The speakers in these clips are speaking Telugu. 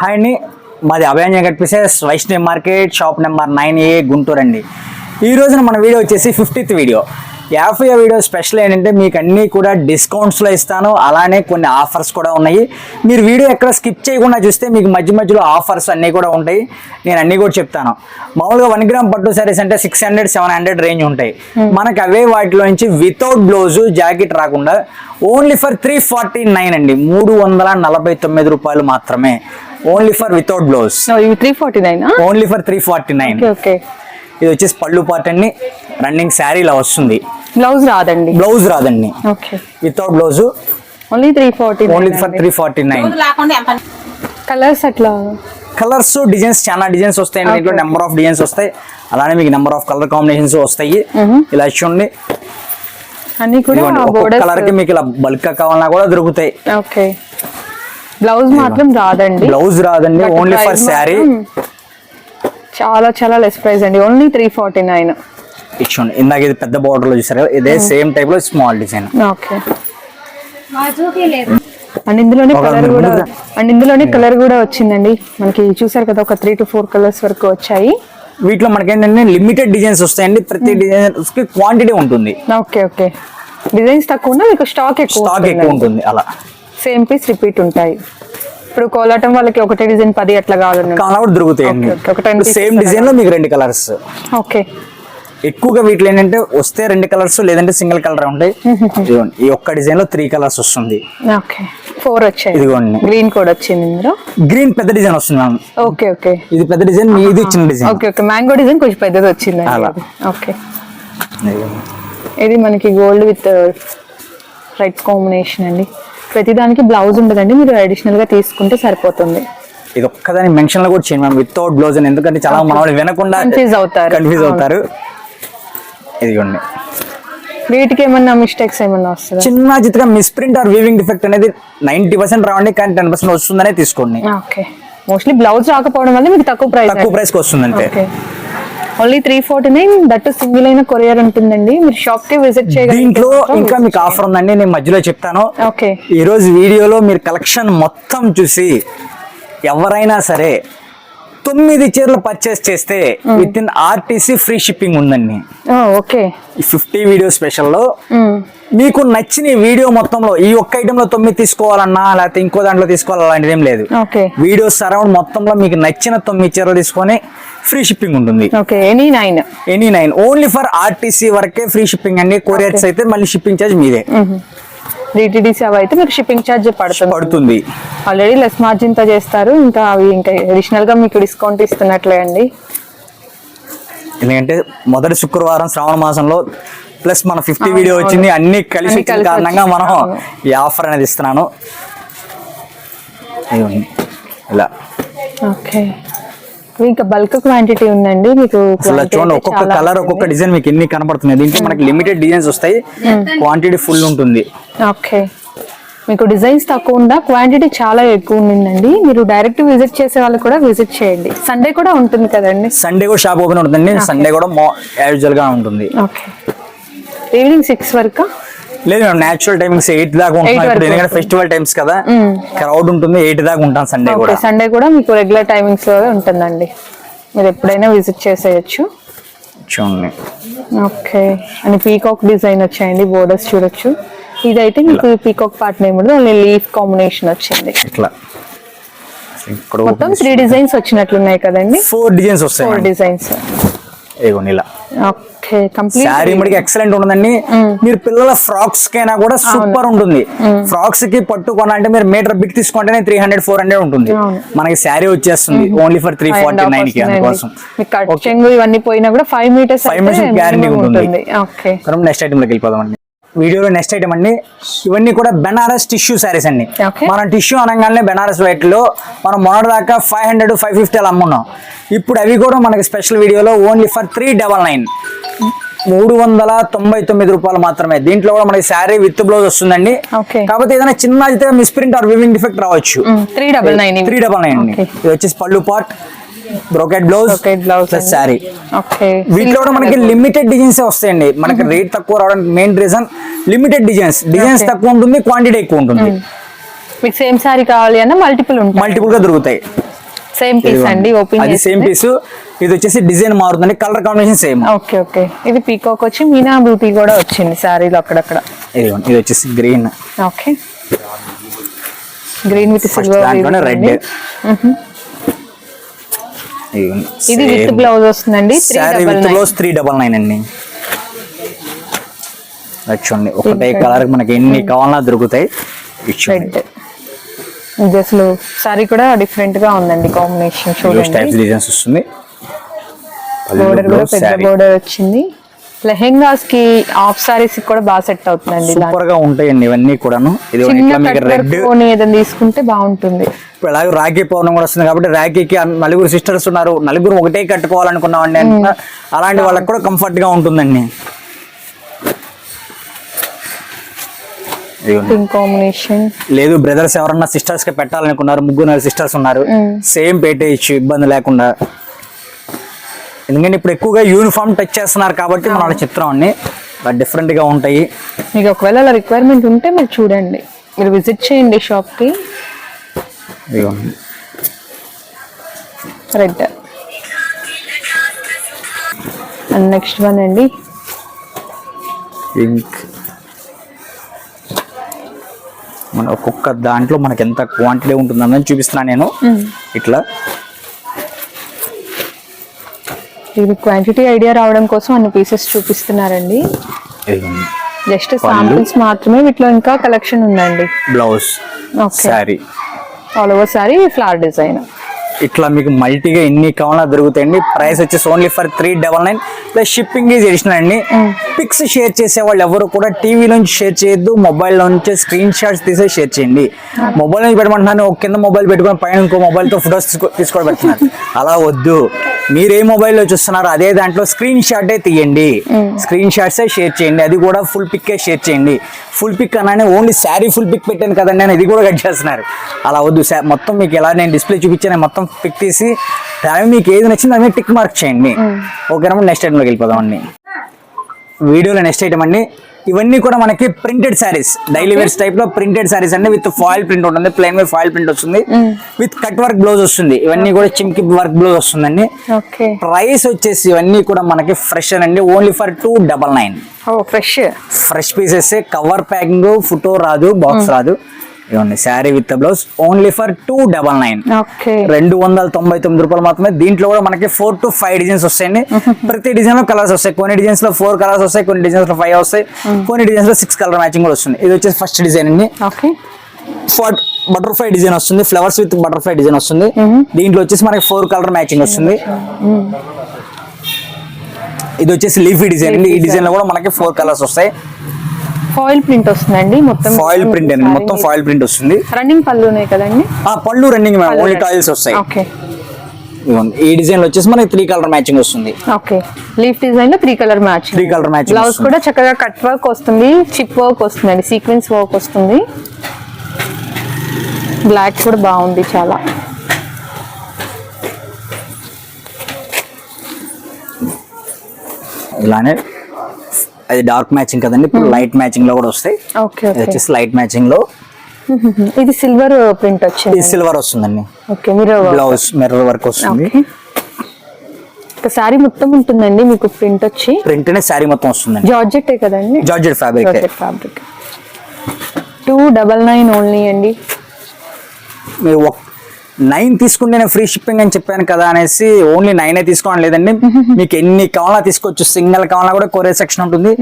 హాయ్ అండి. మాది అభయాంజ cut pieces Vaishnav market shop number nine A Guntur అండి. ఈ రోజున మన వీడియో వచ్చేసి ఫిఫ్టీత్ వీడియో. యాభై వీడియో స్పెషల్ ఏంటంటే మీకు అన్నీ కూడా డిస్కౌంట్స్లో ఇస్తాను. అలానే కొన్ని ఆఫర్స్ కూడా ఉన్నాయి. మీరు వీడియో ఎక్కడ స్కిప్ చేయకుండా చూస్తే మీకు మధ్య మధ్యలో ఆఫర్స్ అన్నీ కూడా ఉంటాయి. నేను అన్నీ కూడా చెప్తాను. మామూలుగా వన్ గ్రామ్ పట్టు సారీస్ అంటే six hundred seven hundred range ఉంటాయి. మనకు అవే వాటిలో నుంచి వితౌట్ బ్లౌజు జాకెట్ రాకుండా only for three forty nine అండి. మూడు వందల నలభై తొమ్మిది రూపాయలు మాత్రమే. Only for without blouse three forty nine only for three forty nine okay ఇది వచ్చేసి పళ్ళు పాట అండి రన్నింగ్ శారీ ఇలా వస్తుంది. బ్లౌజ్ రాదండి. బ్లౌజ్ రాదండి. Okay without blouse only three forty only for three forty nine colours అట్లా కలర్స్ డిజైన్స్ చాలా డిజైన్స్ వస్తాయి దీంట్లో. నెంబర్ ఆఫ్ డిజైన్స్ వస్తాయి. అలానే మీకు నెంబర్ ఆఫ్ కలర్ కాంబినేషన్స్ వస్తాయి. ఇలా చూడండి. అన్ని కూడా కలర్కి మీకు ఇలా బల్క్ కావాలన్నా కూడా దొరుకుతాయి. ఓకే బ్లౌజ్ మాత్రం రాదండి. బ్లౌజ్ రాదండి ఓన్లీ ఫర్ శారీ చాలా చాలా లెస్ ప్రైస్ అండి. ఓన్లీ త్రీ ఫార్టీ నైన్ ఇచ్చుకోండి. ఇందాక ఇది పెద్ద border లో చూసారు ఇదే సేమ్ టైప్లో స్మాల్ డిజైన్ ఓకే అండ్ ఇందులోనే కలర్ కూడా. అండ్ ఇందులోనే కలర్ కూడా వచ్చిందండి. మనకి చూసారు కదా ఒక త్రీ టు ఫోర్ కలర్స్ వరకు వచ్చాయి. వీటిలో మనకి ఏంటంటే లిమిటెడ్ డిజైన్స్ వస్తాయండి. ప్రతి డిజైన్స్కి క్వాంటిటీ ఉంటుంది. ఓకే ఓకే డిజైన్స్ తక్కువ ఉన్నా మీకు స్టాక్ ఎక్కువ స్టాక్ ఎక్కువ ఉంటుంది అలా. సేమ్ పీస్ రిపీట్ ఉంటాయి. ఇప్పుడు కోలాటం వాళ్ళకి ఒకటే డిజైన్ పది అట్లా కావాలన్నా కావాలన్నా కూడా దొరుకుతాయండి Okay, okay. ఒక 10 pieces సేమ్ డిజైన్లో మీకు రెండు కలర్స్. ఓకే. ఎక్కువగా వీటిలో ఏంటంటే వస్తే రెండు కలర్స్ లేదంటే సింగిల్ కలర్ ఉంటాయి. ఈ ఒక్క డిజైన్లో త్రీ కలర్స్ వస్తుంది. ఓకే. ఫోర్ వచ్చాయి. ఇదిగోండి. గ్రీన్ కూడా వచ్చింది ఇందులో. గ్రీన్ పెద్ద డిజైన్ వస్తుంది మ్యామ్. Okay okay. ఇది పెద్ద డిజైన్ మీ ఇది చిన్న design. Okay okay. Mango design కొంచెం పెద్దది వచ్చింది అలా. ఓకే. ఇది మనకి గోల్డ్ విత్ రెడ్ కాంబినేషన్ అండి. ప్రతిదానికి బ్లౌజ్ ఉండదండి మీరు అడిషనల్గా తీసుకుంటే సరిపోతుంది. ఇది ఒక్కదాని మెన్షన్లో కూడా చేయండి మ్యామ్ వితౌట్ బ్లౌజ్ అని. ఎందుకంటే చాలా మన వాళ్ళు వినకుండా Confuse అవుతారు. కన్ఫ్యూజ్. అవుతారు. ఇదిగోండి. వీటికి ఏమన్నా మిస్టేక్స్ ఏమన్నా వస్తుందా చిన్న చిత్తగా మిస్ప్రింట్ ఆర్ వీవింగ్ డిఫెక్ట్ అనేది నైన్టీ పర్సెంట్ రావండి కానీ టెన్ పర్సెంట్ వస్తుందనే తీసుకోండి. ఓకే మోస్ట్లీ బ్లౌజ్ రాకపోవడం వల్ల మీకు తక్కువ ప్రైస్ తక్కువ ప్రైస్కి వస్తుంది అంతే okay only three forty nine that single అయిన కొరియర్ ఉంటుందండి. మీరు షాప్కి విజిట్ దీంట్లో చేయగలిగితే ఇంకా మీకు ఆఫర్ ఉందండి నేను మధ్యలో చెప్తాను. ఓకే ఈ రోజు వీడియోలో మీరు కలెక్షన్ మొత్తం చూసి ఎవరైనా సరే తొమ్మిది చీరలు పర్చేస్ చేస్తే with in RTC free shipping ఉందండి. ఓకే. ఫిఫ్టీ వీడియో స్పెషల్లో మీకు నచ్చిన వీడియో మొత్తంలో ఈ ఒక్క item లో తొమ్మిది తీసుకోవాలన్నా లేకపోతే ఇంకో దాంట్లో తీసుకోవాలి అలాంటిది ఏం లేదు వీడియో సరౌండ్ మొత్తంలో మీకు నచ్చిన తొమ్మిది చీరలు తీసుకొని ఫ్రీ షిప్పింగ్ ఉంటుంది. Any nine any nine only for RTC వరకే ఫ్రీ షిప్పింగ్ అండి. కొరియర్స్ అయితే మళ్ళీ షిప్పింగ్ ఛార్జ్ మీదే. డిటిడిసి అవి అయితే మీకు షిప్పింగ్ ఛార్జ్ పడుతుంది. పడుతుంది. ఆల్రెడీ లెస్ మార్జిన్తో చేస్తారు. ఇంకా అవి ఇంకా అడిషనల్గా మీకు డిస్కౌంట్ ఇస్తున్నట్లే అండి. ఎందుకంటే మొదటి శుక్రవారం శ్రావణ మాసంలో ప్లస్ మన ఫిఫ్టీ వీడియో వచ్చింది. అన్ని కలిసి కారణంగా మనం. ఈ ఆఫర్ అనేది ఇస్తున్నాను. ఇలా. ఓకే ఇంకా బల్క్ క్వాంటిటీ ఉందండి మీకు చూడండి ఒక్కొక్క కలర్. ఒక్కొక్క డిజైన్ మీకు ఎన్ని కనపడుతున్నాయి దీంట్లో మనకి లిమిటెడ్ డిజైన్స్ వస్తాయి క్వాంటిటీ ఫుల్ ఉంటుంది. ఓకే మీకు డిజైన్స్ తక్కువ ఉందా? క్వాంటిటీ చాలా ఎక్కువ ఉందండి మీరు డైరెక్ట్ విజిట్ చేసే వాళ్ళు కూడా విజిట్ చేయండి. సండే కూడా ఉంటుంది కదండి? సండే కూడా షాప్ ఓపెన్ ఉంటుందండి. సండే కూడా యాజువల్గా ఉంటుంది. ఓకే ఈవినింగ్ సిక్స్ వరకు? లేదు మేము నేచురల్ టైమింగ్స్ ఎయిట్ దాకా వరకు ఎందుకంటే. ఫెస్టివల్ టైమ్స్ కదా క్రౌడ్ ఉంటుంది ఎయిట్ దాకా ఉంటాం సండే కూడా. సండే కూడా మీకు రెగ్యులర్ టైమింగ్స్లో ఉంటుందండి. మీరు ఎప్పుడైనా విజిట్ చేసేయచ్చు. చూడండి. ఓకే అని పీకాక్ డిజైన్ వచ్చాయండి బోర్డర్స్ చూడొచ్చు. ఇదైతే మీకు peacock part name only leaf combination వచ్చింది. ఇట్లా. మొత్తం త్రీ డిజైన్స్ వచ్చినట్లున్నాయి కదండి. ఫోర్ డిజైన్స్ ఫోర్ వస్తాయి డిజైన్స్ ఇదిగోండి ఇలా ఓకే కంప్లీట్ శారీ మడికి ఎక్సలెంట్ ఉంటుందండి. మీరు పిల్లల ఫ్రాక్స్ కైనా కూడా సూపర్ ఉంటుంది. ఫ్రాక్స్కి పట్టు కొనాలంటే మీరు మీటర్ బిట్ తీసుకుంటేనే త్రీ హండ్రెడ్ ఫోర్ హండ్రెడ్ ఉంటుంది. మనకి శారీ వచ్చేస్తుంది. ఓన్లీ ఫర్ త్రీ ఫార్టీ నైన్కి అందుకోసం. ఇవన్నీ పోయినా కూడా five metres Five meters guarantee ఉంటుంది. నెక్స్ట్ ఐటమ్లోకి వెళ్ళిపోదామండి. వీడియోలో నెక్స్ట్ ఐటమ్ అండి. ఇవన్నీ కూడా బెనారస్ టిష్యూ శారీస్ అండి. మనం టిష్యూ అనగానే బెనారస్ వైట్లో మనం మొన్నటి దాకా ఫైవ్ హండ్రెడ్ ఫైవ్ ఫిఫ్టీ అలా అమ్మున్నాం. ఇప్పుడు అవి కూడా మనకి స్పెషల్ వీడియోలో only for three double nine మూడు వందల తొంభై తొమ్మిది రూపాయలు మాత్రమే. దీంట్లో కూడా మనకి శారీ విత్ బ్లౌజ్ వస్తుందండి. కాకపోతే ఏదైనా చిన్న అయితే మిస్ప్రింట్ ఆర్ వివింగ్ డిఫెక్ట్ రావచ్చు. Three double nine three double nine అండి. ఇది వచ్చేసి పళ్ళు పాట్ బ్రోకెట్ బ్లౌజ్ ప్లస్. శారీ వీటిలో కూడా మనకి లిమిటెడ్ డిజైన్స్ వస్తాయండి. మనకి రేట్ తక్కువ రావడానికి main reason limited designs designs. తక్కువ ఉంటుంది క్వాంటిటీ ఎక్కువ ఉంటుంది. మీకు సేమ్ సారీ కావాలి అన్న మల్టిపుల్ ఉంటాయి. మల్టిపుల్గా దొరుకుతాయి. సేమ్ పీస్ అండి ఓపెన్ అది సేమ్ పీస్ ఇది వచ్చేసి డిజైన్ మారుతుంది colour combination same okay okay ఇది పీకాక్ వచ్చి మీనా బ్యూటీ కూడా వచ్చింది శారీలో అక్కడక్కడ. ఇదిగోండి ఇది వచ్చేసి green okay green with silver red ఇది విత్ బ్లౌజ్ వస్తుందండి sari with blouse three double nine అండి. చూడండి ఒకటే కలర్ మనకి ఎన్ని కావాలన్నా దొరుకుతాయి. ఇది అసలు సారీ కూడా డిఫరెంట్గా ఉందండి కాంబినేషన్ చూడండి. డిజైన్స్ వస్తుంది. బోర్డర్ కూడా పెద్ద బోర్డర్ వచ్చింది. లెహెంగాస్కి ఆఫ్ సారీస్ కూడా బాగా సెట్ అవుతుందండి సూపర్గా ఉంటాయండి ఇవన్నీ కూడాను. ఇది రెడ్ ఏదైనా తీసుకుంటే బాగుంటుంది. ఇప్పుడు అలాగే రాఖీ పౌర్ణమి కూడా వస్తుంది కాబట్టి రాఖీకి నలుగురు సిస్టర్స్ ఉన్నారు. నలుగురు ఒకటే కట్టుకోవాలనుకున్నామండి అలాంటి వాళ్ళకి కూడా కంఫర్ట్గా ఉంటుందండి కాంబినేషన్ లేదు బ్రదర్స్ ఎవరన్నా సిస్టర్స్కి పెట్టాలనుకున్నారు ముగ్గురు సిస్టర్స్ ఉన్నారు. సేమ్ పెట్టేయచ్చు ఇబ్బంది లేకుండా. ఎందుకంటే ఇప్పుడు ఎక్కువగా యూనిఫామ్ టచ్ చేస్తున్నారు కాబట్టి మనం అలా చెప్తున్నాం అండి బట్ డిఫరెంట్గా ఉంటాయి. మీకు ఒకవేళ అలా రిక్వైర్మెంట్ ఉంటే మీరు చూడండి. మీరు విజిట్ చేయండి షాప్కి ఇదిగోండి. రెడ్ అండ్ నెక్స్ట్ వన్ అండి. పింక్ మన ఒక్కొక్క దాంట్లో మనకి ఎంత క్వాంటిటీ ఉంటుందని చూపిస్తున్నా నేను. ఇట్లా. ఇది క్వాంటిటీ ఐడియా రావడం కోసం అన్ని పీసెస్ చూపిస్తున్నారండి. జస్ట్ శాంపిల్స్ మాత్రమే వీటిలో ఇంకా కలెక్షన్ ఉందండి blouse sari all over sari flower design ఇట్లా మీకు మల్టీగా ఎన్ని కావాలో దొరుకుతాయండి ప్రైస్ వచ్చేసి only for three double nine plus shipping is additional అండి పిక్స్ షేర్ చేసే వాళ్ళు ఎవరు కూడా టీవీ నుంచి షేర్ చేయొద్దు మొబైల్ నుంచి స్క్రీన్ షాట్స్ తీసే షేర్ చేయండి మొబైల్ నుంచి పెట్టమంటున్నాను ఒక కింద మొబైల్ పెట్టుకొని పైన ఇంకో మొబైల్తో ఫొటోస్ తీసుకోవడం పెడుతున్నారు అలా వద్దు మీరు ఏ మొబైల్లో చూస్తున్నారో అదే దాంట్లో స్క్రీన్ షాటే తీయండి. స్క్రీన్ షాట్సే షేర్ చేయండి. అది కూడా ఫుల్ పిక్కే షేర్ చేయండి. ఫుల్ పిక్ అన్నానే ఓన్లీ శారీ ఫుల్ పిక్ పెట్టాను కదండి నేను ఇది కూడా కట్ చేస్తున్నారు. అలా వద్దు. మొత్తం మీకు ఎలా నేను డిస్ప్లే చూపించాను మొత్తం పిక్ తీసి దాని మీకు ఏది నచ్చిందో దాని మీద టిక్ మార్క్ చేయండి. ఓకేనా నెక్స్ట్ ఐటమ్లోకి వెళ్ళిపోదాం అండి. వీడియోలో నెక్స్ట్ ఐటమ్ అండి. ఇవన్నీ కూడా మనకి ప్రింటెడ్ శారీస్ డైలీ వేర్స్ టైప్లో ప్రింటెడ్ శారీస్ అండి విత్ ఫాయిల్ ప్రింట్ ఉంటుంది ప్లెయిన్ మీద ఫాయిల్ ప్రింట్ వస్తుంది. విత్ కట్ వర్క్ బ్లౌజ్ వస్తుంది. ఇవన్నీ కూడా చిమ్కి వర్క్ బ్లౌజ్ వస్తుందండి. ప్రైస్ వచ్చేసి ఇవన్నీ కూడా మనకి ఫ్రెష్ అండి only for two double nine fresh fresh pieces cover packing photo రాదు బాక్స్ రాదు. ఇవ్వండి sari with blouse only for two double nine రెండు వందల తొంభై తొమ్మిది రూపాయలు మాత్రమే. దీంట్లో కూడా మనకి ఫోర్ టు ఫైవ్ డిజైన్స్ వస్తాయండి. ప్రతి డిజైన్లో కలర్స్ వస్తాయి. కొన్ని డిజైన్స్లో ఫోర్ కలర్స్ వస్తాయి కొన్ని డిజైన్స్లో ఫైవ్ వస్తాయి. కొన్ని డిజైన్స్లో సిక్స్ కలర్ మ్యాచింగ్ కూడా వస్తుంది. ఇది వచ్చేసి ఫస్ట్ డిజైన్ అండి. ఫర్ బటర్ఫ్లై డిజైన్ వస్తుంది ఫ్లవర్స్ విత్ బటర్ఫ్లై డిజైన్ వస్తుంది. దీంట్లో వచ్చేసి మనకి ఫోర్ కలర్ మ్యాచింగ్ వస్తుంది. ఇది వచ్చేసి లీఫీ డిజైన్ అండి. ఈ డిజైన్లో కూడా మనకి ఫోర్ కలర్స్ వస్తాయి. ఫాయిల్ ప్రింట్ వస్తుందండి. మొత్తం ఫాయిల్ ప్రింట్ అండి. మొత్తం ఫాయిల్ ప్రింట్ వస్తుంది. రన్నింగ్ పళ్ళు ఉన్నాయి కదండి? ఆ పళ్ళు రన్నింగ్ మేడం ఓన్లీ టాయిల్స్ వస్తాయి. ఓకే. ఈ డిజైన్ వచ్చేసి మనకి త్రీ కలర్ మ్యాచింగ్ వస్తుంది. ఓకే. లీఫ్ డిజైన్లో three colour match three colour matching blouse కూడా చక్కగా కట్ వర్క్ వస్తుంది. చిప్ వర్క్ వస్తుందండి. సీక్వెన్స్ వర్క్ వస్తుంది. బ్లాక్ కూడా బాగుంది చాలా. ఇలానే అది డార్క్ మ్యాచింగ్ కదండి. ఇప్పుడు లైట్ మ్యాచింగ్లో కూడా వస్తాయి. వచ్చేసి లైట్ మ్యాచింగ్లో ఇది సిల్వర్ ప్రింట్ వచ్చింది ఇది సిల్వర్ వస్తుందండి. ఓకే మీరు బ్లౌజ్ మిర్రర్ వర్క్ వస్తుంది. సారీ మొత్తం ఉంటుందండి మీకు ప్రింట్ వచ్చి. ప్రింట్ అనే శారీ మొత్తం వస్తుందండి. జార్జెట్ కదండి? Georgette fabric fabric two double nine only అండి. మీరు నైన్ తీసుకుంటే నేను ఫ్రీ షిప్పింగ్ అని చెప్పాను కదా అనేసి ఓన్లీ నైన్ తీసుకోవడం లేదండి. మీకు ఎన్ని కావాలా తీసుకోవచ్చు. సింగిల్ కావాలా కూడా కొరియర్ సెక్షన్ ఉంటుంది.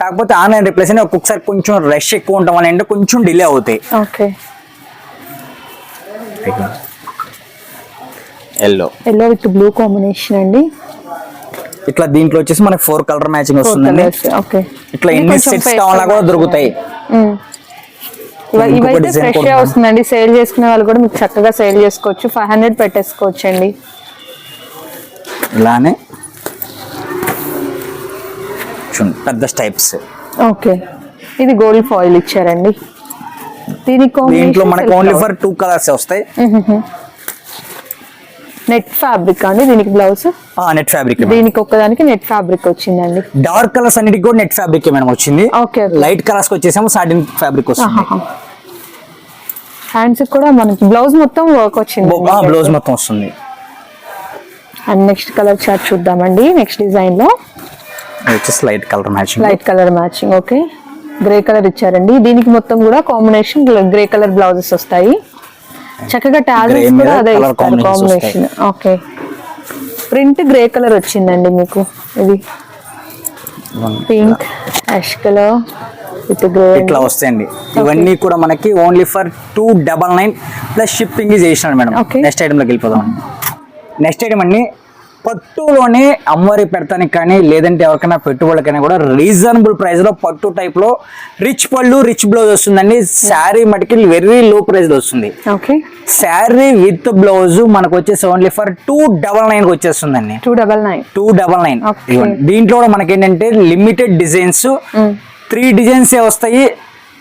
కాకపోతే ఆన్లైన్ రిప్లేస్ అని ఒక్కొక్కసారి కొంచెం రష్ ఎక్కువ ఉండడం వల్ల ఏంటంటే కొంచెం డిలే అవుతాయి. Okay. Yellow yellow with blue combination అండి. ఇట్లా దీంట్లో వచ్చేసి మనకి ఫోర్ కలర్ మ్యాచింగ్ వస్తుందండి. ఓకే. ఇట్లా ఎన్ని సెట్స్ కావాలా కూడా దొరుకుతాయి. ఇవైతే design ఫ్రెష్ కూడా వస్తుందండి. సేల్ చేసుకునే వాళ్ళు కూడా మీకు చక్కగా సేల్ చేసుకోవచ్చు. ఫైవ్ హండ్రెడ్ పెట్టేసుకోవచ్చు అండి ఇలానే పెద్ద స్టైప్స్. ఓకే. ఇది గోల్డ్ ఫాయిల్ ఇచ్చారండి. దీనికి దీంట్లో మనకి ఓన్లీ ఫర్ టూ కలర్స్ వస్తాయి. నెట్ ఫ్యాబ్రిక్ అండి దీనికి బ్లౌజ్? నెట్ ఫ్యాబ్రిక్ దీనికి ఒక్కదానికి నెట్ ఫ్యాబ్రిక్ వచ్చిందండి. డార్క్ కలర్స్ అన్నిటికి కూడా నెట్ ఫ్యాబ్రిక్ మేడం వచ్చింది. ఓకే లైట్ కలర్స్ వచ్చేసేమో సాటిన్ ఫ్యాబ్రిక్ వస్తుంది. హ్యాండ్స్ కూడా మనకి బ్లౌజ్ మొత్తం వర్క్ వచ్చింది. బ్లౌజ్ మొత్తం వస్తుంది. అండ్ నెక్స్ట్ కలర్ చార్ట్ చూద్దామండి నెక్స్ట్ డిజైన్లో. వచ్చేసి light colour matching light colour matching okay grey colour ఇచ్చారండి. దీనికి మొత్తం కూడా కాంబినేషన్ గ్రే కలర్ బ్లౌజెస్ వస్తాయి. చక్కగా మీద కూడా అదే combination okay print grey colour వచ్చిందండి మీకు. ఇది పింక్ యాష్ కలర్ ఇట్లా వస్తాయండి. ఇవన్నీ కూడా మనకి only for two double nine plus shipping చేసినాడు మేడం. నెక్స్ట్ ఐటెంలోకి వెళ్ళిపోదాం. నెక్స్ట్ ఐటమ్ అండి పట్టులోనే అమ్మవారి పెడతానికి కానీ లేదంటే ఎవరికైనా పెట్టుబడులకైనా కూడా రీజనబుల్ ప్రైస్లో పట్టు టైప్లో రిచ్ పళ్ళు రిచ్ బ్లౌజ్ వస్తుందండి. శారీ మటుకి వెరీ లో ప్రైస్లో వస్తుంది. ఓకే శారీ విత్ బ్లౌజ్ మనకు వచ్చేసి ఓన్లీ ఫర్ టూ డబల్ నైన్కి వచ్చేస్తుందండి. Two double nine two double nine. దీంట్లో కూడా మనకి ఏంటంటే లిమిటెడ్ డిజైన్స్ త్రీ డిజైన్స్ వస్తాయి?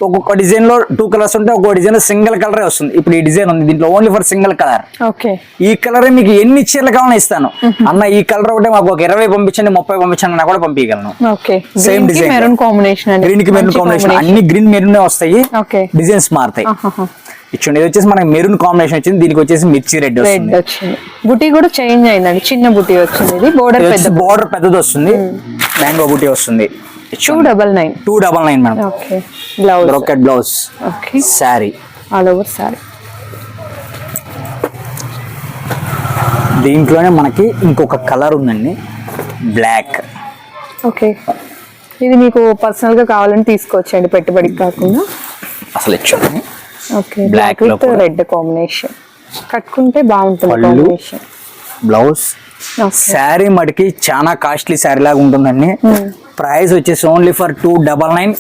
ఒక్కొక్క డిజైన్లో టూ కలర్స్ ఉంటాయి ఒక్కొక్క డిజైన్లో సింగిల్ కలరే వస్తుంది. ఇప్పుడు ఈ డిజైన్ ఉంది. దీంట్లో only for single colour okay. ఈ కలర్ మీకు ఎన్ని చీరలు కావాలని ఇస్తాను. అన్న ఈ కలర్ ఒకటే మాకు ఒక ఇరవై పంపించండి ముప్పై పంపించండి అన్న కూడా పంపించగలను. Same design. మెరూన్ కాంబినేషన్ గ్రీన్కి మెరూన్ కాంబినేషన్ అన్ని గ్రీన్ మెరూన్ వస్తాయి. డిజైన్స్ మారుతాయి. ఇచ్చండి ఇది వచ్చేసి మనకి మెరూన్ కాంబినేషన్ వచ్చింది. దీనికి వచ్చేసి మిర్చి రెడ్ వచ్చింది. బుటీ కూడా చేంజ్ అయిందండి. చిన్న బుటీ వచ్చింది. బోర్డర్ పెద్ద బార్డర్ పెద్దది. వస్తుంది. మ్యాంగో బూటీ వస్తుంది. Two double nine two double nine madam okay blouse brocade blouse okay sari all over sari దీంట్లోనే మనకి ఇంకొక కలర్ ఉందండి. బ్లాక్ ఓకే ఇది మీకు పర్సనల్గా కావాలని తీసుకోవచ్చండి పెట్టుబడికి కాకుండా. అసలు ఇచ్చాను okay black with. Red combination కట్టుకుంటే బాగుంటుంది. కాంబినేషన్ బ్లౌజ్ శారీ మటుకి చాలా కాస్ట్లీ శారీ లాగా ఉంటుందండి. ప్రైస్ వచ్చేసి only for two double nine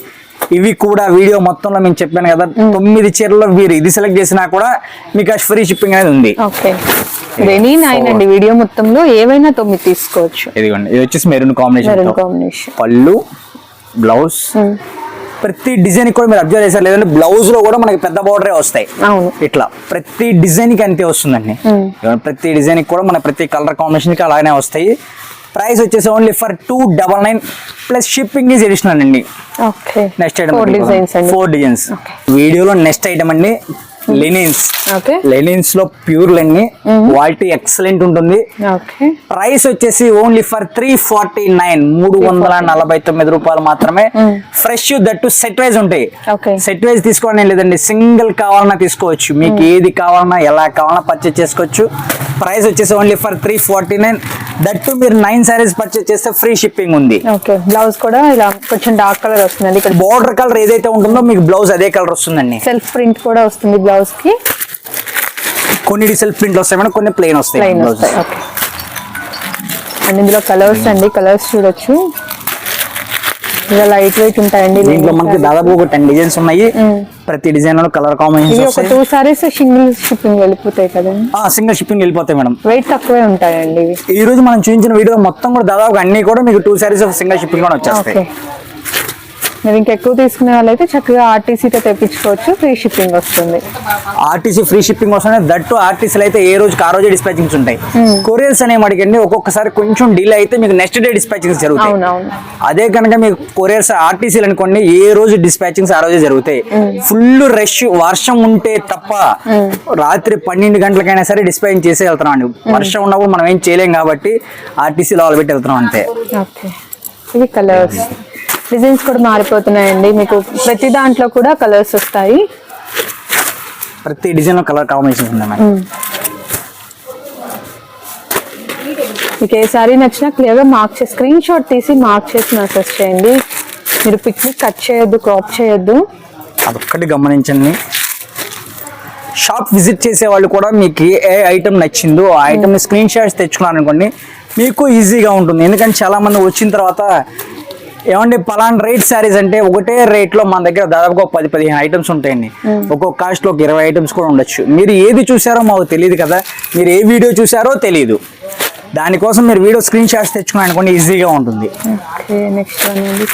ఇవి కూడా వీడియో మొత్తంలో మేము చెప్పాను కదా తొమ్మిది చీరల్లో మీరు ఇది సెలెక్ట్ చేసినా కూడా మీకు ఫ్రీ షిప్పింగ్ అనేది ఉంది. నైన్ అండి వీడియో మొత్తంలో ఏవైనా తొమ్మిది తీసుకోవచ్చు. ఇదిగోండి ఇది వచ్చేసి మెరూన్ కాంబినేషన్ పళ్ళు బ్లౌజ్ ప్రతి డిజైన్ కూడా మీరు అబ్జర్వ్ చేశారు లేదంటే బ్లౌజ్లో కూడా మనకి పెద్ద బార్డరే వస్తాయి. ఇట్లా ప్రతి డిజైన్కి అంతే వస్తుందండి. ప్రతి డిజైన్కి కూడా మన ప్రతి కలర్ కాంబినేషన్కి అలానే వస్తాయి. ప్రైస్ వచ్చేసి only for two double nine plus shipping is additional అండి. నెక్స్ట్ ఐటమ్ ఫోర్ డిజైన్స్ వీడియోలో నెక్స్ట్ ఐటమ్ అండి. లెనిన్స్ ఓకే లెనిన్స్లో ప్యూర్ లెన్ని క్వాలిటీ ఎక్సలెంట్ ఉంటుంది. ప్రైస్ వచ్చేసి only for three forty nine మూడు వందల నలభై తొమ్మిది రూపాయలు మాత్రమే. ఫ్రెష్ దట్టు సెట్ వైజ్ ఉంటాయి. సెట్ వైజ్ తీసుకోవడం లేదండి. సింగిల్ కావాలన్నా తీసుకోవచ్చు. మీకు ఏది కావాలన్నా ఎలా కావాలన్నా పర్చేస్ చేసుకోవచ్చు. ప్రైస్ వచ్చేసి only for three forty nine that మీరు నైన్ సారీస్ పర్చేస్ చేస్తే ఫ్రీ షిప్పింగ్ ఉంది. ఓకే బ్లౌజ్ కూడా ఇలా కొంచెం డార్క్ కలర్ వస్తుందండి. ఇక్కడ బార్డర్ కలర్ ఏదైతే ఉంటుందో మీకు బ్లౌజ్ అదే కలర్ వస్తుందండి. సెల్ఫ్ ప్రింట్ కూడా వస్తుంది బ్లౌజ్ కి కొన్ని సెల్ఫ్ ప్రింట్ వస్తాయి మేడం కొన్ని ప్లెయిన్ వస్తాయి. ప్లెయిన్ బ్లౌజ్ వస్తాయి ఓకే. అండ్ ఇందులో కలర్స్ అండి కలర్స్ చూడొచ్చు. ఇలా లైట్ వెయిట్ ఉంటాయండి దీంట్లో మనకి దాదాపు ఒక టెన్ డిజైన్స్ ఉన్నాయి. ప్రతి డిజైన్లో కలర్ కాంబినేషన్ ఒక టూ సారీస్ సింగిల్ షిప్పింగ్ వెళ్ళిపోతాయి కదండి. సింగిల్ షిప్పింగ్ వెళ్ళిపోతాయి మేడం. వెయిట్ తక్కువే ఉంటాయండి ఈ రోజు మనం చూపించిన వీడియో మొత్తం కూడా దాదాపు అన్ని కూడా మీకు టూ సారీస్ సింగిల్ షిప్పింగ్ కూడా వచ్చేస్తాయి. ఓకే. మీరు ఇంకా ఎక్కువ తీసుకునే వాళ్ళైతే చక్కగా ఆర్టీసీతో తెప్పించుకోవచ్చు ఫ్రీ షిప్పింగ్ వస్తుంది. ఆర్టీసీ ఫ్రీ షిప్పింగ్ వస్తుంది. దట్టు ఆర్టీసీలు అయితే ఏ రోజుకి ఆ రోజే డిస్పాచింగ్స్ ఉంటాయి. కొరియర్స్ అనే అడిగండి ఒక్కొక్కసారి కొంచెం డిలే అయితే మీకు నెక్స్ట్ డే డిస్పాచింగ్స్ జరుగుతాయి. అదే కనుక మీకు కొరియర్స్ ఆర్టీసీలు అనుకోండి ఏ రోజు డిస్పాచింగ్స్ ఆ రోజే జరుగుతాయి. ఫుల్ రష్ వర్షం ఉంటే తప్ప రాత్రి పన్నెండు గంటలకైనా సరే డిస్పాచింగ్ చేసే వెళ్తున్నాం అండి వర్షం ఉన్నప్పుడు మనం ఏం చేయలేం కాబట్టి ఆర్టీసీలో వాళ్ళు పెట్టి వెళ్తున్నాం అంతే. ఇవి కలర్స్ డిజైన్స్ కూడా మారిపోతున్నాయండి. మీకు ప్రతి దాంట్లో కూడా కలర్స్ వస్తాయి. ప్రతి డిజైన్లో కలర్ కాంబినేషన్ ఉంది మేడం? మీకు ఏ సారీ నచ్చినా క్లియర్గా మార్క్ చేసి స్క్రీన్ షాట్ తీసి మార్క్ చేసి మెసేజ్ చేయండి. మీరు పిక్నిక్ కట్ చేయొద్దు క్రాప్ చేయొద్దు. అదొక్కటి గమనించండి. షాప్ విజిట్ చేసే వాళ్ళు కూడా మీకు ఏ ఐటమ్ నచ్చిందో ఆ ఐటమ్ స్క్రీన్ షాట్స్ తెచ్చుకున్నారు అనుకోండి మీకు ఈజీగా ఉంటుంది. ఎందుకంటే చాలా మంది వచ్చిన తర్వాత ఏమండి పలానా రేట్ శారీస్ అంటే ఒకటే రేట్లో మన దగ్గర దాదాపుగా పది పదిహేను ఐటమ్స్ ఉంటాయండి. ఒక్కొక్క కాస్ట్లో ఇరవై ఐటమ్స్ కూడా ఉండొచ్చు. మీరు ఏది చూసారో మాకు తెలియదు కదా. మీరు ఏ వీడియో చూసారో తెలియదు. దానికోసం మీరు వీడియో స్క్రీన్ షాట్స్ తెచ్చుకున్నారు అనుకోండి ఈజీగా ఉంటుంది. ఓకే నెక్స్ట్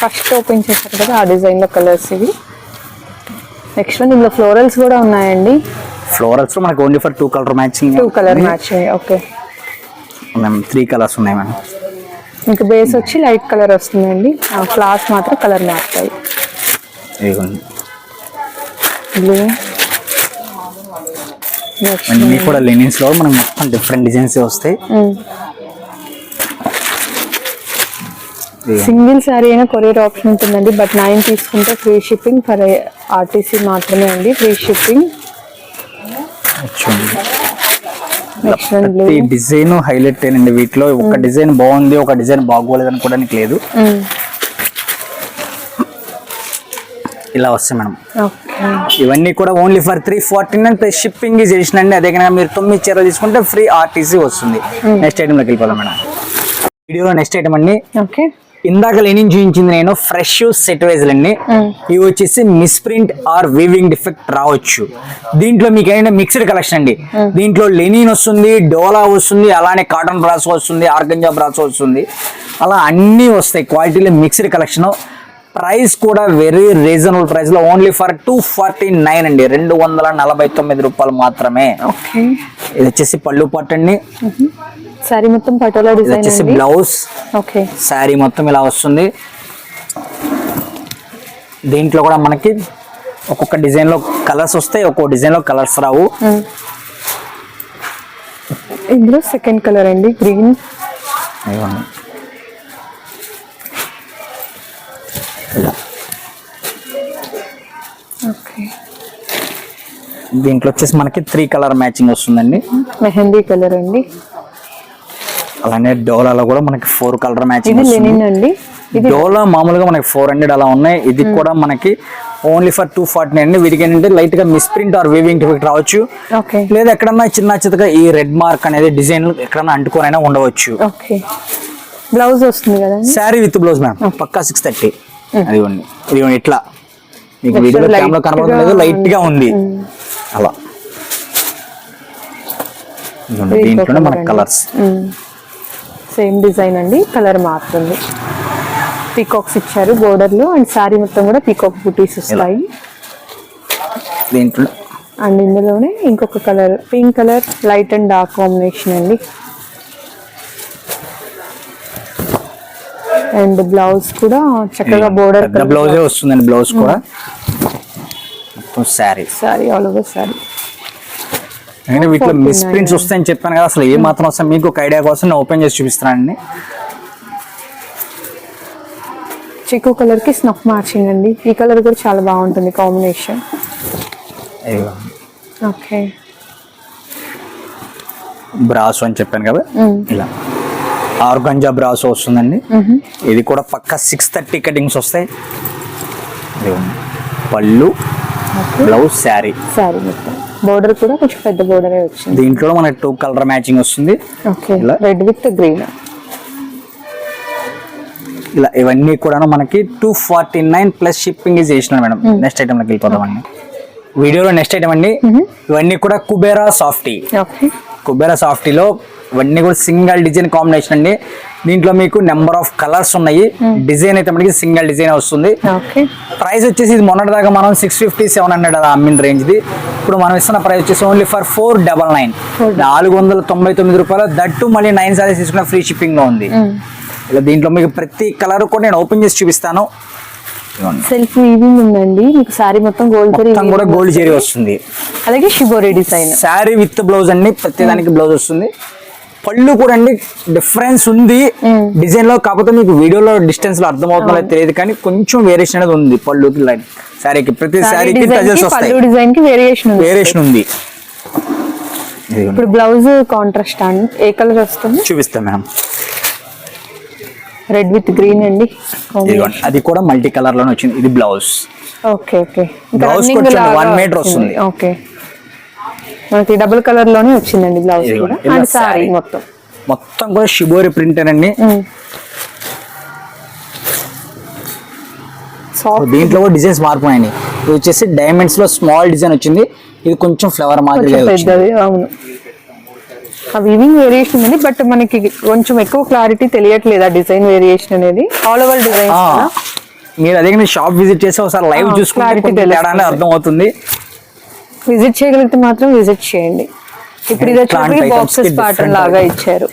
ఫస్ట్ ఓపెన్ చేశారు కదా ఆ డిజైన్లో కలర్స్ ఇవి. నెక్స్ట్ వన్ ఇందులో ఫ్లోరల్స్ కూడా ఉన్నాయండి. ఫ్లోరల్స్లో మనకి only for two colour matching two colour match okay ma'am three colours ఉన్నాయి మేడం. మీకు బేస్ వచ్చి లైట్ కలర్ వస్తుందండి. ఆ ఫ్లవర్స్ మాత్రం కలర్ మారుతాయి. బ్లూ అన్నీ కూడా లెనిన్స్లో మనకి మొత్తం డిఫరెంట్ డిజైన్స్ వస్తాయి. సింగిల్ శారీ అయినా కొరియర్ ఆప్షన్ ఉంటుందండి. బట్ నైన్ తీసుకుంటే ఫ్రీ షిప్పింగ్ ఫర్ ఆర్టీసీ మాత్రమే అండి. ఫ్రీ షిప్పింగ్ ప్రతి డిజైన్ హైలైట్ అయినండి వీటిలో. ఒక డిజైన్ బాగుంది ఒక డిజైన్ బాగోలేదు అనుకోవడానికి లేదు. ఇలా వస్తాయి మేడం. ఇవన్నీ కూడా only for three forty nine plus shipping చేసినండి అదే కనుక మీరు తొమ్మిది చీరలు తీసుకుంటే ఫ్రీ ఆర్టీసీ వస్తుంది. నెక్స్ట్ ఐటెంలోకి వెళ్ళిపోదాం మేడం. వీడియోలో నెక్స్ట్ ఐటమ్ అండి. ఓకే ఇందాక లెనిన్ చూపించింది నేను ఫ్రెష్ సెట్ వైజ్ అండి ఇవి వచ్చేసి మిస్ప్రింట్ ఆర్ వీవింగ్ డిఫెక్ట్ రావచ్చు. దీంట్లో మీకు ఏంటంటే మిక్స్డ్ కలెక్షన్ అండి. దీంట్లో లెనిన్ వస్తుంది డోలా వస్తుంది అలానే కాటన్ బ్రాస్ వస్తుంది ఆర్గంజా బ్రాస్ వస్తుంది. అలా అన్నీ వస్తాయి. క్వాలిటీలో మిక్స్డ్ కలెక్షన్. ప్రైస్ కూడా వెరీ రీజనబుల్ ప్రైస్లో only for two forty nine అండి. రెండు వందల నలభై తొమ్మిది రూపాయలు మాత్రమే. ఇది వచ్చేసి పళ్ళు పట్టండి శారీ మొత్తం పటోలా డిజైన్ వచ్చేసి బ్లౌజ్ ఓకే శారీ మొత్తం ఇలా వస్తుంది. దీంట్లో కూడా మనకి ఒక్కొక్క డిజైన్లో కలర్స్ వస్తాయి ఒక్కొక్క డిజైన్లో కలర్స్ రావు ఇందులో సెకండ్ కలర్ అండి గ్రీన్. ఓకే దీంట్లో వచ్చేసి మనకి త్రీ కలర్ మ్యాచింగ్ వస్తుందండి. మెహందీ కలర్ అండి. అలానే డోలాలో కూడా మనకి ఫోర్ కలర్ మ్యాచింగ్ అండి? డోలా మామూలుగా మనకి ఫోర్ హండ్రెడ్ అలా ఉన్నాయి. ఇది కూడా మనకి only for two forty nine వీటికి ఏంటంటే లైట్గా మిస్ప్రింట్ ఆర్ వీవింగ్ డిఫెక్ట్ రావచ్చు. లేదా ఎక్కడన్నా చిన్న చిన్నగా ఈ రెడ్ మార్క్ అనేది డిజైన్ ఎక్కడన్నా అంటుకోనైనా ఉండవచ్చు. బ్లౌజ్ వస్తుంది కదండి శారీ విత్ బ్లౌజ్ మ్యామ్ పక్కా సిక్స్ థర్టీ అదిగోండి. ఇదిగోండి ఇట్లా. మీకు కెమెరా కనబడలేదు లైట్గా ఉంది. అలా. ఇదిగోండి Rainbow దీంట్లోనే మనకి. కలర్స్ సేమ్ డిజైన్ అండి కలర్ మారుతుంది. పీకాక్స్ ఇచ్చారు బోర్డర్లో అండ్ శారీ మొత్తం కూడా పీకాక్ బుటీస్ వస్తాయి. దీంట్లో? అండ్ ఇందులోనే ఇంకొక colour pink colour light and dark combination అండి. అండ్ బ్లౌజ్ కూడా చక్కగా బోర్డర్ బ్లౌజే వస్తుందండి బ్లౌజ్ కూడా. మొత్తం sari. Sorry all over sari ఎందుకంటే వీటిలో 49 మిస్ ప్రింట్స్ వస్తాయని చెప్పాను కదా అసలు ఏ మాత్రం వస్తాయి మీకు ఒక ఐడియా కోసం నేను ఓపెన్ చేసి చూపిస్తున్నానండి చిక్కు కలర్కి స్నఫ్ మ్యాచింగ్ అండి. ఈ కలర్ కూడా చాలా బాగుంటుంది కాంబినేషన్. ఓకే బ్రాస్ అని చెప్పాను కదా ఇలా. ఆర్గంజా బ్రాస్ వస్తుందండి. ఇది కూడా పక్క సిక్స్ థర్టీ కటింగ్స్ వస్తాయి. పళ్ళు బ్లౌజ్ శారీ సారీ మొత్తం. బోర్డర్ కూడా కొంచెం పెద్ద బోర్డరే వచ్చింది. దీంట్లో మనకి టూ కలర్ మ్యాచింగ్ వస్తుంది. ఓకే? Red with green. ఇలా ఇవన్నీ కూడా మనకి two forty nine plus shipping is చేసిన మేడం. నెక్స్ట్ ఐటమ్లోకి వెళ్ళిపోతామండి వీడియోలో నెక్స్ట్ ఐటమ్ అండి. ఇవన్నీ కూడా కుబేరా సాఫ్టీ. కుబేరా సాఫ్టీలో ఇవన్నీ కూడా సింగిల్ డిజైన్ కాంబినేషన్ అండి. దీంట్లో మీకు నెంబర్ ఆఫ్ కలర్స్ ఉన్నాయి. డిజైన్ అయితే మనకి సింగిల్ డిజైన్ వస్తుంది. ప్రైస్ వచ్చేసి ఇది మొన్నటిదాకా మనం సిక్స్ ఫిఫ్టీ సెవెన్ హండ్రెడ్ అలా అమ్మిన రేంజ్ది ఇప్పుడు మనం ఇస్తున్న ప్రైస్ వచ్చేసి only for four double nine నాలుగు వందల తొంభై తొమ్మిది రూపాయలు. దట్టు మళ్ళీ నైన్ సారీస్ తీసుకున్న ఫ్రీ షిప్పింగ్లో ఉంది. ఇలా దీంట్లో మీకు ప్రతి కలర్ కూడా నేను ఓపెన్ చేసి చూపిస్తాను. సెల్ఫ్ వీవింగ్ ఉందండి. మీకు సారీ మొత్తం గోల్డ్ మొత్తం కూడా గోల్డ్ జెరీ వస్తుంది. అలాగే shibori design sari with blouse అండి. ప్రతి దానికి బ్లౌజ్ వస్తుంది. పళ్ళు కూడా అండి డిఫరెన్స్ ఉంది. డిజైన్లో కాకపోతే మీకు వీడియోలో డిస్టెన్స్లో అర్థమవుతుందో లేదో తెలియదు కానీ కొంచెం వేరియేషన్ అనేది ఉంది పళ్ళుకి లైక్ శారీకి ప్రతి శారీకి టజల్స్ వస్తాయి. డిజైన్కి వేరియేషన్ ఉంది. వేరియేషన్ ఉంది. ఇప్పుడు బ్లౌజ్ కాంట్రాస్ట్ అండి. ఏ కలర్ వస్తుంది? చూపిస్తాం మేడం రెడ్ విత్ గ్రీన్ అండి. ఇదిగోండి అది కూడా మల్టీ కలర్లోనే వచ్చింది. ఇది blouse. Okay okay. one meter వస్తుంది. ఓకే. మనకి డబుల్ కలర్లోనే వచ్చిందండి బ్లౌజ్. కూడా. అండ్ సారీ. మొత్తం. మొత్తం కూడా షిబోరి ప్రింట్ అండి. దీంట్లో కూడా డిజైన్స్ మారిపోయాయండి ఇది వచ్చేసి డైమండ్స్లో స్మాల్ డిజైన్ వచ్చింది. ఇది కొంచెం ఫ్లవర్ మాదిరిగా అవును. ఆ వివింగ్ వేరియేషన్ ఉంది బట్ మనకి కొంచెం ఎక్కువ క్లారిటీ తెలియట్లేదు ఆ డిజైన్ వేరియేషన్ అనేది. ఆల్ ఓవర్ డిజైన్ మీరు అదే షాప్ విజిట్ చేసి ఒకసారి లైవ్ చూసుకుంటే. అర్థం అవుతుంది విజిట్ చేయగలిగితే మాత్రం విజిట్ చేయండి. ఇప్పుడు ఇది ఇట్లాంటి వచ్చి items కి బాక్సెస్ ప్యాటర్న్ లాగా. ఇచ్చారు.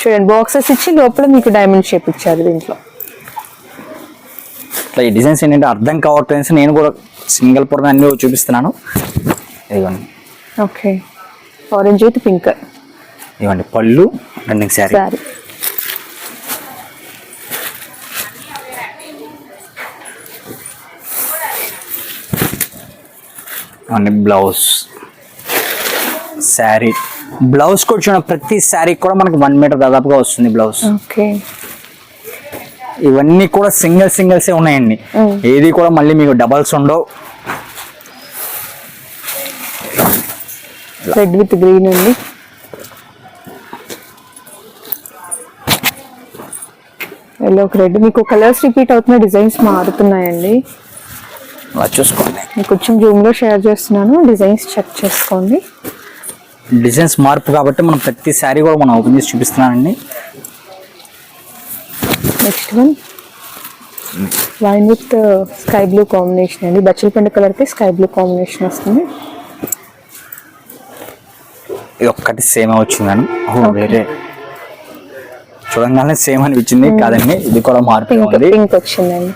చూడండి బాక్సెస్ ఇచ్చి లోపల మీకు డైమండ్ షేప్ ఇచ్చారు దీంట్లో. ఇట్లా ఈ డిజైన్స్ ఏంటంటే అర్థం కావట్లేదు నేను కూడా సింగిల్ పొర అన్ని చూపిస్తున్నాను. Okay orange with pink. ఇవ్వండి పళ్ళు రన్నింగ్ శారీ. శారీ. ఇవ్వండి బ్లౌజ్. శారీ. బ్లౌజ్ కూడా చూడండి ప్రతి శారీ కూడా మనకి వన్ మీటర్ దాదాపుగా వస్తుంది బ్లౌజ్. ఓకే. ఇవన్నీ కూడా సింగిల్ సింగిల్సే ఉన్నాయండి. ఏది కూడా మళ్ళీ మీకు డబల్స్ ఉండవు. రెడ్ విత్ గ్రీన్ ఉంది ఎల్లోకి రెడ్ మీకు కలర్స్ రిపీట్ అవుతున్న డిజైన్స్ మారుతున్నాయండి. చూసుకోండి. మీకు కొంచెం జూమ్లో షేర్ చేస్తున్నాను. డిజైన్స్ చెక్ చేసుకోండి. డిజైన్స్ మార్పు కాబట్టి మనం ప్రతి శారీ కూడా మనం ఓపెన్ చేసి చూపిస్తున్నానండి. Next one wine with sky blue combination అండి. బచ్చల పండు కలర్కి స్కై బ్లూ కాంబినేషన్ వస్తుంది. ఇది ఒక్కటి సేమ్ వచ్చిందని. వేరే. చూడంగానే సేమ్ అనిపించింది కాదండి ఇది కూడా మార్పు పింక్ ఉంది. పింక్ వచ్చిందండి.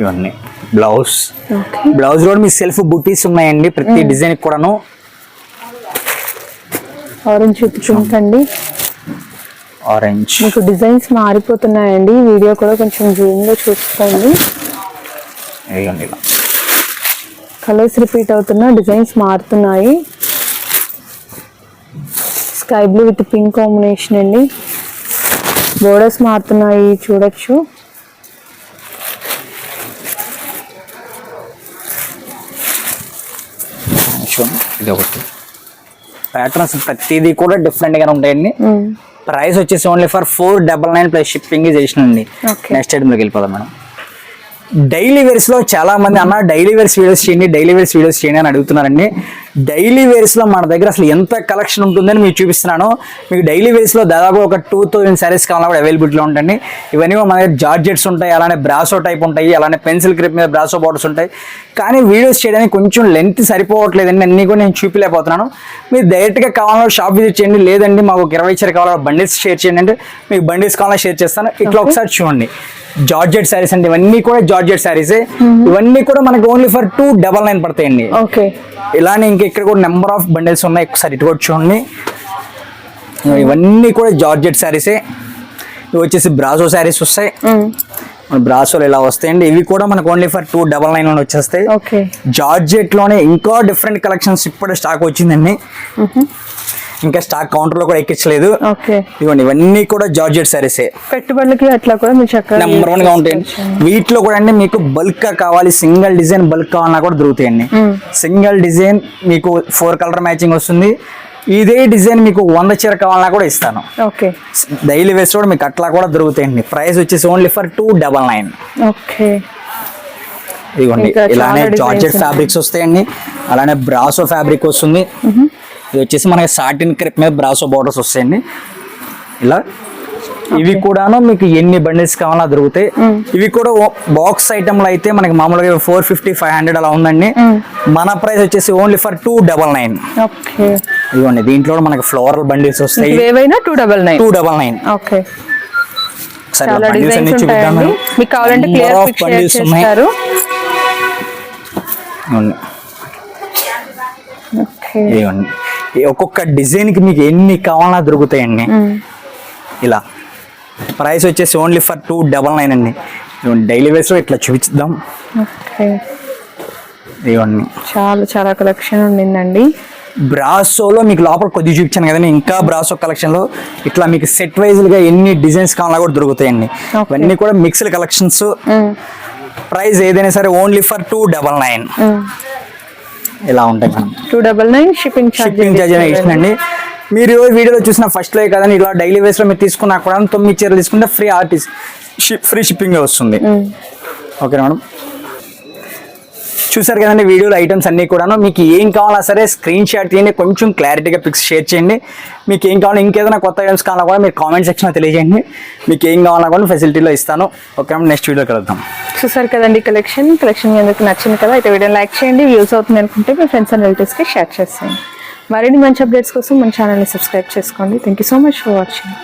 ఇవన్నీ. బ్లౌజ్ బ్లౌజ్ కూడా మీ సెల్ఫ్ బుటీస్ ఉన్నాయండి ప్రతి డిజైన్ కూడాను. ఆరెంజ్ అండి ఆరెంజ్ మీకు డిజైన్స్ మారిపోతున్నాయండి వీడియో కూడా కొంచెం జూమ్లో చూసుకోండి. ఇదిగోండి ఇలా. కలర్స్ రిపీట్ అవుతున్నా డిజైన్స్ మారుతున్నాయి. Sky blue with pink combination అండి. బోర్డర్స్ మారుతున్నాయి చూడొచ్చు. చూడండి, ఇది ఒకటి. ప్యాటర్న్స్ ప్రతిదీ కూడా డిఫరెంట్ గానే ఉంటాయండి. ప్రైస్ వచ్చేసి only for four double nine plus shipping చేసినండి Okay. Next ఐటమ్లోకి వెళ్ళిపోదాం మేడం డైలీ వేర్స్లో చాలా మంది అన్న డైలీ వేర్స్ వీడియోస్ చేయండి డైలీ వేర్స్ వీడియోస్ చేయండి అని అడుగుతున్నారండి. డైలీ వేర్స్లో మన దగ్గర అసలు ఎంత కలెక్షన్ ఉంటుందని మీకు చూపిస్తున్నాను. మీకు డైలీ వేర్స్లో దాదాపు ఒక టూ థౌసండ్ సారీస్ కావాలన్నా కూడా అవైలబిలిటీలో ఉంటాయండి ఇవన్నీ కూడా మన దగ్గర జార్జెట్స్ ఉంటాయి అలానే బ్రాసో టైప్ ఉంటాయి అలానే పెన్సిల్ క్రిప్ మీద బ్రాసో బార్డర్స్ ఉంటాయి. కానీ వీడియోస్ చేయడానికి కొంచెం లెంత్ సరిపోవట్లేదండి. అన్నీ కూడా నేను చూపిలేకపోతున్నాను. మీరు డైరెక్ట్గా కావాలన్నా షాప్ విజిట్ చేయండి. లేదండి మాకు ఒక ఇరవై చీర కావాలన్నా బండిల్స్ షేర్ చేయండి అంటే మీకు బండిల్స్ కావాలన్నా షేర్ చేస్తాను. ఇట్లా ఒకసారి చూడండి. జార్జెట్ శారీస్ అండి ఇవన్నీ కూడా జార్జెట్ శారీస్. ఇవన్నీ కూడా మనకి only for two double nine పడతాయండి. ఓకే ఇలానే ఇంకా ఇక్కడ కూడా నెంబర్ ఆఫ్ బండిల్స్ ఉన్నాయి. ఒకసారి ఇటు కూడా చూడండి. ఇవన్నీ కూడా జార్జెట్ శారీసే ఇవి వచ్చేసి బ్రాసో శారీస్ వస్తాయి. మన బ్రాసోలు ఇలా వస్తాయండి? ఇవి కూడా మనకు only for two double nine వచ్చేస్తాయి. ఓకే. జార్జెట్లోనే ఇంకా డిఫరెంట్ కలెక్షన్స్ ఇప్పుడు స్టాక్ వచ్చిందండి. ఇంకా స్టాక్ కౌంటర్లో కూడా ఎక్కించలేదు. ఇవ్వండి ఇవన్నీ కూడా జార్జెట్ శారీసే పెట్టుబడులకి అట్లా కూడా చక్కగా నెంబర్ వన్గా ఉంటాయండి వీటిలో కూడా అండి మీకు బల్క్గా కావాలి సింగిల్ డిజైన్ బల్క్ కావాలన్నా కూడా దొరుకుతాయండి సింగిల్ డిజైన్ మీకు ఫోర్ కలర్ మ్యాచింగ్ వస్తుంది. ఇదే డిజైన్ మీకు వంద చీర కావాలన్నా కూడా ఇస్తాను. ఓకే. డైలీ వేస్ట్ కూడా మీకు అట్లా కూడా దొరుకుతాయండి ప్రైస్ వచ్చేసి only for two double nine okay. ఇదిగోండి ఇలానే జార్జెట్. ఫ్యాబ్రిక్స్ వస్తాయండి. అలానే బ్రాసో ఫ్యాబ్రిక్ వస్తుంది. ఇది వచ్చేసి మనకి సాటిన్ క్రిప్ మీద బ్రాసో బార్డర్స్ వస్తాయండి. ఇలా. ఇవి కూడాను మీకు ఎన్ని బండిల్స్ కావాలో దొరుకుతాయి. ఇవి కూడా బాక్స్ ఐటమ్లు అయితే మనకి మామూలుగా ఫోర్ ఫిఫ్టీ ఫైవ్ హండ్రెడ్ అలా ఉందండి. మన ప్రైస్ వచ్చేసి only for two double nine okay ఇదిగోండి దీంట్లో మనకి ఫ్లోరల్ బండిల్స్ వస్తాయి. ఏవైనా two double nine two double nine okay చాలా డిజైన్స్ ఉంటాయండి. మీకు కావాలంటే క్లియర్ చేస్తారు. ఇదిగోండి. ఒక్కొక్క డిజైన్కి మీకు ఎన్ని కావాలన్నా దొరుకుతాయండి. ఇలా. ప్రైస్ వచ్చేసి only for two double nine అండి. డైలీ వేస్లో ఇట్లా చూపిద్దాం. ఇవన్నీ చాలా చాలా కలెక్షన్ ఉండిందండి. బ్రాసోలో మీకు లోపల కొద్దిగా చూపించాను కదండి. ఇంకా బ్రాసో కలెక్షన్లో ఇట్లా మీకు సెట్ వైజ్గా ఎన్ని డిజైన్స్ కావాలన్నా కూడా దొరుకుతాయండి. ఇవన్నీ కూడా మిక్స్డ్ కలెక్షన్స్. ప్రైస్ ఏదైనా సరే only for two double nine. ఇలా ఉంటాయి? మనం two double nine shipping shipping charge అనేది ఇస్తుందండి మీరు ఈ వీడియోలో చూసిన ఫస్ట్లో కదండి ఇలా డైలీ వేస్లో మీరు తీసుకున్నా కూడా తొమ్మిది చీరలు తీసుకుంటే ఫ్రీ ఆర్టిస్ట్ ఫ్రీ షిప్పింగ్ వస్తుంది. Okay madam. చూసారు కదండి వీడియోలో ఐటమ్స్ అన్నీ కూడాను. మీకు ఏం కావాలా సరే స్క్రీన్ షాట్ తీయండి కొంచెం క్లారిటీగా పిక్స్ షేర్ చేయండి. మీకు ఏం కావాలో ఇంకేదైనా కొత్త ఐటమ్స్ కావాలా కూడా మీరు కామెంట్ సెక్షన్లో తెలియజేయండి. మీకు ఏం కావాలా కూడా ఫెసిలిటీలో ఇస్తాను. ఓకే నెక్స్ట్ వీడియో కలుద్దాం. చూసారు కదండి కలెక్షన్ కలెక్షన్ ఎందుకు నచ్చింది కదా అయితే వీడియో లైక్ చేయండి. వ్యూస్ అవుతుంది అనుకుంటే మీ ఫ్రెండ్స్ అండ్ రిలేటివ్స్కి షేర్ చేసేయండి. మరిన్ని మంచి అప్డేట్స్ కోసం మన ఛానల్ని సబ్స్క్రైబ్ చేసుకోండి. Thank you so much for watching